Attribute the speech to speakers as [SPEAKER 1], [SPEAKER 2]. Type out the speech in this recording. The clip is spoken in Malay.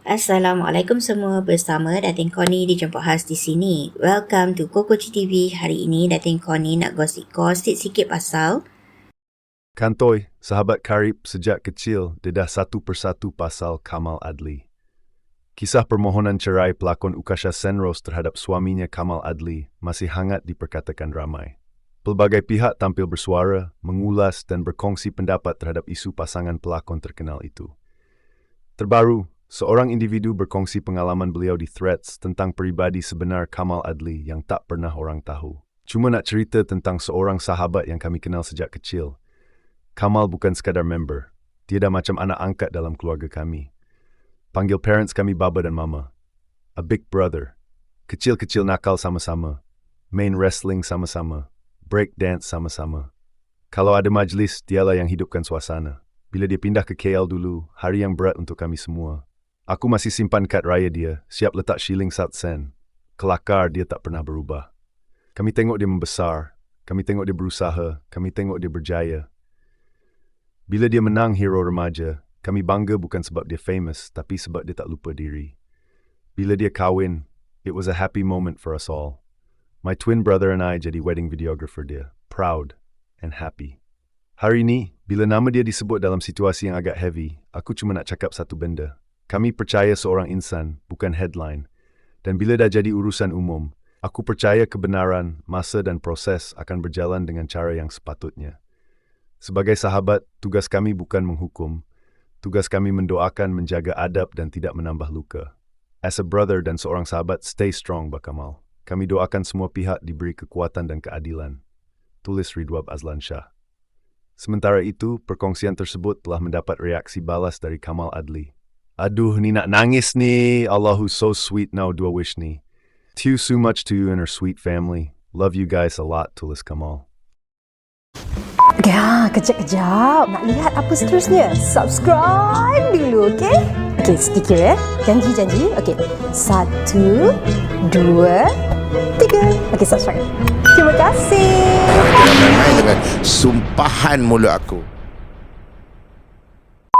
[SPEAKER 1] Assalamualaikum semua bersama Datin Connie dijemput khas di sini. Welcome to Kokoci TV. Hari ini Datin Connie nak gosip-gosip sikit pasal
[SPEAKER 2] Kantoy, sahabat karib sejak kecil, dia dah satu persatu pasal Kamal Adli. Kisah permohonan cerai pelakon Ukasha Senros terhadap suaminya Kamal Adli masih hangat diperkatakan ramai. Pelbagai pihak tampil bersuara, mengulas dan berkongsi pendapat terhadap isu pasangan pelakon terkenal itu. Terbaru, seorang individu berkongsi pengalaman beliau di Threads tentang peribadi sebenar Kamal Adli yang tak pernah orang tahu. Cuma nak cerita tentang seorang sahabat yang kami kenal sejak kecil. Kamal bukan sekadar member. Dia dah macam anak angkat dalam keluarga kami. Panggil parents kami baba dan mama. A big brother. Kecil-kecil nakal sama-sama. Main wrestling sama-sama. Break dance sama-sama. Kalau ada majlis, dialah yang hidupkan suasana. Bila dia pindah ke KL dulu, hari yang berat untuk kami semua. Aku masih simpan kad raya dia, siap letak shilling sat sen. Kelakar dia tak pernah berubah. Kami tengok dia membesar, kami tengok dia berusaha, kami tengok dia berjaya. Bila dia menang hero remaja, kami bangga bukan sebab dia famous, tapi sebab dia tak lupa diri. Bila dia kahwin, it was a happy moment for us all. My twin brother and I jadi wedding videographer dia, proud and happy. Hari ini, bila nama dia disebut dalam situasi yang agak heavy, aku cuma nak cakap satu benda. Kami percaya seorang insan, bukan headline. Dan bila dah jadi urusan umum, aku percaya kebenaran, masa dan proses akan berjalan dengan cara yang sepatutnya. Sebagai sahabat, tugas kami bukan menghukum, Tugas kami mendoakan menjaga adab dan tidak menambah luka. As a brother dan seorang sahabat, stay strong, Bakamal. Kami doakan semua pihak diberi kekuatan dan keadilan. Tulis Ridwab Azlan Shah. Sementara itu, perkongsian tersebut telah mendapat reaksi balas dari Kamal Adli. Aduh, ni nak nangis ni. Allah who's so sweet now dua wish ni. Too so much to you and her sweet family. Love you guys a lot, tulis Kamal.
[SPEAKER 3] Ya, kejap-kejap. Nak lihat apa seterusnya? Subscribe dulu, okey? Okey, sedikit ya. Janji-janji. Okey. Satu, dua, tiga. Okey, subscribe. Terima kasih.
[SPEAKER 4] Jangan main-main dengan sumpahan mulut aku.